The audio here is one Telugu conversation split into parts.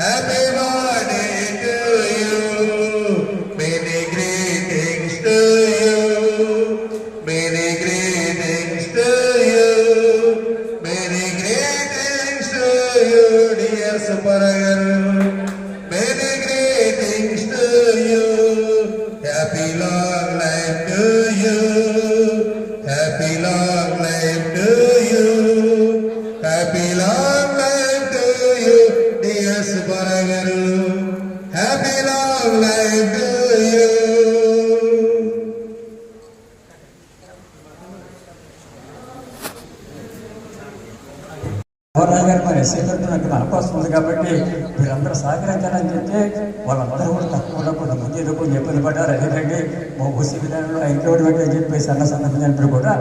Happy birthday to you. Many greetings to you. Many greetings to you. Many greetings to you, dear Subbarayan. Many greetings to you. Happy long life to you. Happy long అవకాశం ఉంది కాబట్టి మీరందరూ సహకరించాలని చెప్తే వాళ్ళందరూ కూడా తక్కువ కొంతమంది ఏదో కొంచెం ఇబ్బంది పడ్డారు ఎందుకంటే మా ఓసీ విధానంలో ఇంకోటి పెట్టి అని చెప్పేసి అన్న సందర్భంగా కూడా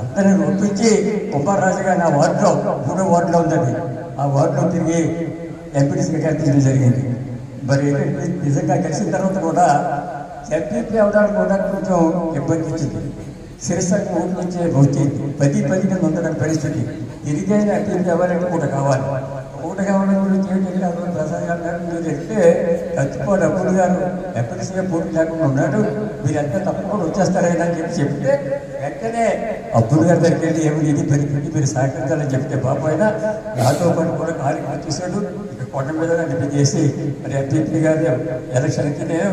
అందరిని ఒప్పించి కుమారరాజు గారు నా వార్డులో మూడో వార్డులో ఉందండి. ఆ వార్డులో తిరిగి ఎంపీటీసీగా కనిపించడం జరిగింది. మరి నిజంగా గెలిచిన తర్వాత కూడా ఎంపీపీ అవడానికి కూడా కొంచెం ఇబ్బంది ఇచ్చింది శిరసంగా ఓట్లు వచ్చే వచ్చింది పది పది కింద ఉండడానికి పరిస్థితి తిరిగైనా ఎంపీపీ అవ్వాలంటే కూడా కావాలి. ఒకటి కావడం గురించి ఏంటంటే అప్పుడు ప్రసాద్ గారు గారు చెప్తే ఖచ్చితంగా డబ్బులు గారు ఎప్పటిసీగా పోటీ లేకుండా ఉన్నాడు మీరంతా తప్పకుండా వచ్చేస్తారైనా అని చెప్పి చెప్తే వెంటనే అబ్దుల్ గారి దగ్గరికి వెళ్ళి ఏమి ఇది పెరిగి మీరు సహకరించాలని చెప్తే బాబు అయినా నాతో పాటు కూడా కార్యక్రమం చేశాడు ఇక కొండ మీద డిపెండ్ చేసి మరి ఎంపీపీ గారి ఎలక్షన్కి నేను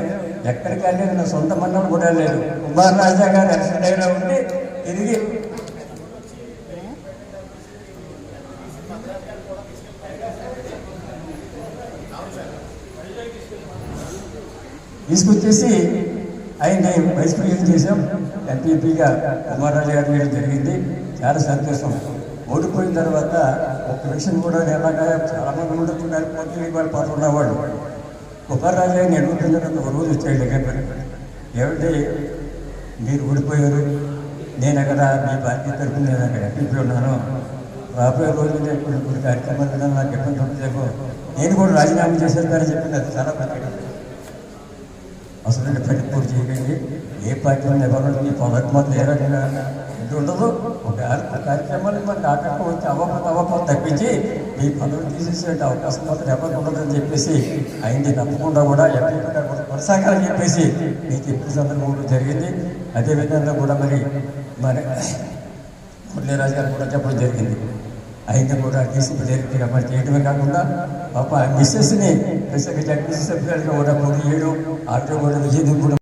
ఎక్కడికి వెళ్ళలేదు నా సొంత మండలం కూడా లేదు కుమార్ రాజా గారు ఎలక్షన్ టైంలో ఉండి తిరిగి తీసుకొచ్చేసి ఆయన్ని వైస్ ప్రెసిడెంట్ చేశాం. ఎంపీపీగా కుమారరాజు గారు వేయడం జరిగింది. చాలా సంతోషం. ఓడిపోయిన తర్వాత ఒక విషయం కూడా ఎలాగా చాలామంది ఉండుతున్నారు ఉండొచ్చున్నారు పోటీ వాళ్ళు పాటు ఉన్నవాళ్ళు. కుమారరాజు గారిని అడుగుతున్న ఒక రోజు వచ్చాడు దగ్గర ఏమంటే మీరు ఓడిపోయారు. నేను అక్కడ మీ పార్టీ తరఫున నేను అక్కడ ఎంపీపీ ఉన్నాను. రాబోయే రోజుల్లో ఇప్పుడు కార్యక్రమాలు నాకు ఇబ్బంది ఉంటుందేమో నేను కూడా రాజీనామా చేసేస్తానని చెప్పింది. అది చాలా పెద్ద అసలు పెట్టుకోడు చేయకండి. ఏ పార్టీలో ఎవరు మీ పదవి ఇది ఉండదు? ఒక ఒక కార్యక్రమానికి మనకి ఆటంకం వచ్చి అవ్వకపోతే అవ్వకపోతే తప్పించి మీ పదవి తీసేసే అవకాశం మాత్రం ఎవరికి ఉండదని చెప్పేసి అయింది తప్పకుండా కూడా ఎప్పటికీ కూడా కొనసాగాలని చెప్పేసి మీకు చెప్పిన సందర్భంలో జరిగింది. అదేవిధంగా కూడా మరి మరి మురళీరాజు గారు కూడా చెప్పడం జరిగింది. అయినా కూడా డీసీపీ డైరెక్టర్గా మరి చేయడమే కాకుండా పాప మిస్సెస్ని ప్రసంగ జడ్పీసీ సభ్యులుగా కూడా మూడు ఏడు ఆటో కూడా విజయం కూడా